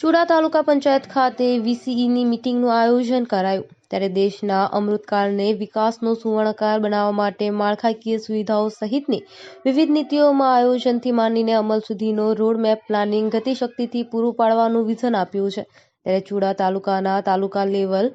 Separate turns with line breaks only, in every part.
ચુડા તાલુકા પંચાયત ખાતે વીસીઈની મિટિંગનું આયોજન કરાયું. ત્યારે દેશના અમૃતકાળને વિકાસનો સુવર્ણકાળ બનાવવા માટે માળખાકીય સુવિધાઓ સહિતની વિવિધ નીતિઓમાં આયોજનથી માંડીને અમલ સુધીનો રોડમેપ પ્લાનિંગ ગતિશક્તિથી પૂરું પાડવાનું વિઝન આપ્યું છે. ત્યારે ચૂડા તાલુકાના તાલુકા લેવલ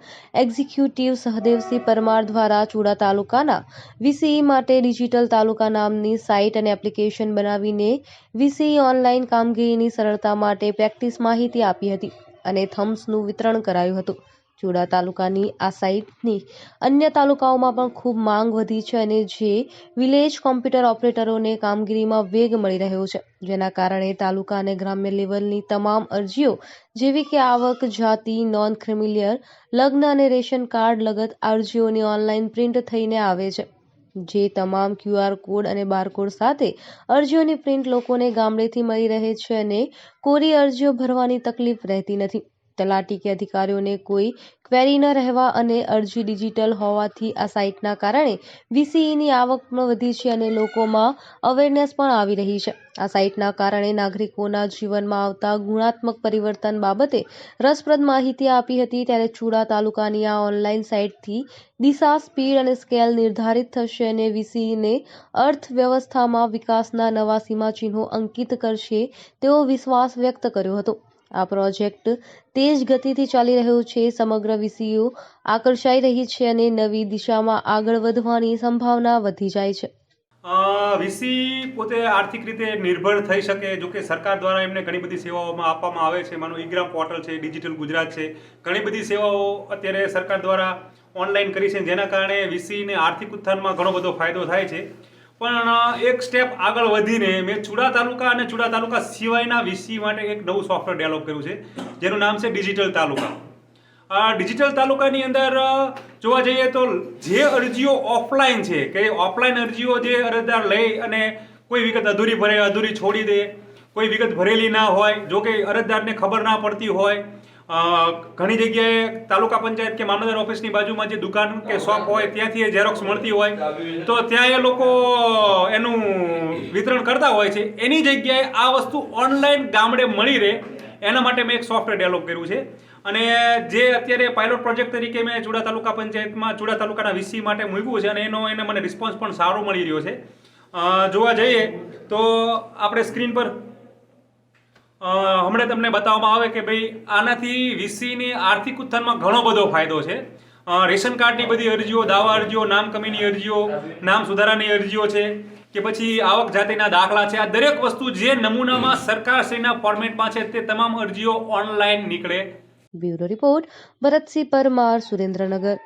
એક્ઝિક્યુટિવ સહદેવસિંહ પરમાર દ્વારા ચુડા તાલુકાના વીસીઈ માટે ડિજિટલ તાલુકા નામની સાઇટ અને એપ્લિકેશન બનાવીને વીસીઈ ઓનલાઈન કામગીરીની સરળતા માટે પ્રેક્ટિસ માહિતી આપી હતી અને થમ્સનું વિતરણ કરાયું હતું. ચુડા તાલુકાની આ સાઇટની અન્ય તાલુકાઓમાં પણ ખૂબ માંગ વધી છે અને જે વિલેજ કોમ્પ્યુટર ઓપરેટરોને કામગીરીમાં વેગ મળી રહ્યો છે, જેના કારણે તાલુકા અને ગ્રામ્ય લેવલની તમામ અરજીઓ જેવી કે આવક, જાતિ નોન ક્રિમિલિયર લગ્ન અને રેશન કાર્ડ લગત અરજીઓની ઓનલાઈન પ્રિન્ટ થઈને આવે છે, જે તમામ ક્યુઆર કોડ અને બારકોડ સાથે અરજીઓની પ્રિન્ટ લોકોને ગામડેથી મળી રહે છે અને કોરી અરજીઓ ભરવાની તકલીફ રહેતી નથી. તલાટી કે અધિકારીઓને કોઈ ક્વેરી ન રહેવા અને અરજી ડિજિટલ હોવાથી આ સાઇટના કારણે વીસીઈની આવક પણ વધી છે અને લોકોમાં અવેરનેસ પણ આવી રહી છે. આ સાઇટના કારણે નાગરિકોના જીવનમાં આવતા ગુણાત્મક પરિવર્તન બાબતે રસપ્રદ માહિતી આપી હતી. ત્યારે ચુડા તાલુકાની આ ઓનલાઈન સાઇટથી દિશા સ્પીડ અને સ્કેલ નિર્ધારિત થશે અને વીસીઈને અર્થવ્યવસ્થામાં વિકાસના નવા સીમાચિહ્નો અંકિત કરશે તેવો વિશ્વાસ વ્યક્ત કર્યો હતો. આ પ્રોજેક્ટ તેજ ગતિથી ચાલી રહ્યો છે. સમગ્ર વીસીઓ આકર્ષાઈ રહી છે અને નવી દિશામાં આગળ વધવાની સંભાવના વધી જાય છે.
વીસી પોતે આર્થિક રીતે નિર્ભર થઈ શકે જો કે સરકાર દ્વારા એમને ઘણી બધી સેવાઓમાં આપવામાં આવે છે. માનો ઈગ્રામ પોર્ટલ છે, ડિજિટલ ગુજરાત છે, ઘણી બધી સેવાઓ અત્યારે સરકાર દ્વારા ઓનલાઈન કરી છે. જેના કારણે વીસીને આર્થિક ઉત્થાનમાં ઘણો બધો ફાયદો થાય છે. પણ એક સ્ટેપ આગળ વધીને મેં ચુડા તાલુકા અને ચુડા તાલુકા સિવાયના વીસી માટે એક નવું સોફ્ટવેર ડેવલપ કર્યું છે, જેનું નામ છે ડિજિટલ તાલુકા આ ડિજિટલ તાલુકાની અંદર જોવા જઈએ તો જે અરજીઓ ઓફલાઈન છે, કે ઓફલાઈન અરજીઓ જે અરજદાર લઈ અને કોઈ વિગત અધૂરી ભરે, અધૂરી છોડી દે, કોઈ વિગત ભરેલી ના હોય, જો કે અરજદારને ખબર ના પડતી હોય ઘણી જગ્યાએ તાલુકા પંચાયત કે મામલતદાર ઓફિસની બાજુમાં જે દુકાન કે શોપ હોય, ત્યાંથી એ ઝેરોક્સ મળતી હોય. તો ત્યાં એ લોકો એનું વિતરણ કરતા હોય છે. એની જગ્યાએ આ વસ્તુ ઓનલાઈન ગામડે મળી રહે. એના માટે મેં એક સોફ્ટવેર ડેવલપ કર્યું છે. અને જે અત્યારે પાયલોટ પ્રોજેક્ટ તરીકે મેં ચુડા તાલુકા પંચાયતમાં, ચુડા તાલુકાના વીસી માટે મૂક્યું છે અને એનો, એને મને રિસ્પોન્સ પણ સારો મળી રહ્યો છે. જોવા જઈએ તો આપણે સ્ક્રીન પર હમણાં તમને બતાવવામાં આવે કે ભાઈ આનાથી વીસીની આર્થિક ઉત્થાનમાં ઘણો બધો ફાયદો છે. રેશન કાર્ડની બધી અરજીઓ, દાવા અરજીઓ, નામ કમીની અરજીઓ, નામ સુધારાની અરજીઓ છે કે પછી આવક જાતિના દાખલા છે. આ દરેક વસ્તુ જે નમૂનામાં સરકારશ્રીના ફોર્મેટમાં છે તે તમામ અરજીઓ ઓનલાઈન નીકળે.
Bureau report, Bharatsinh Parmar, Surendranagar.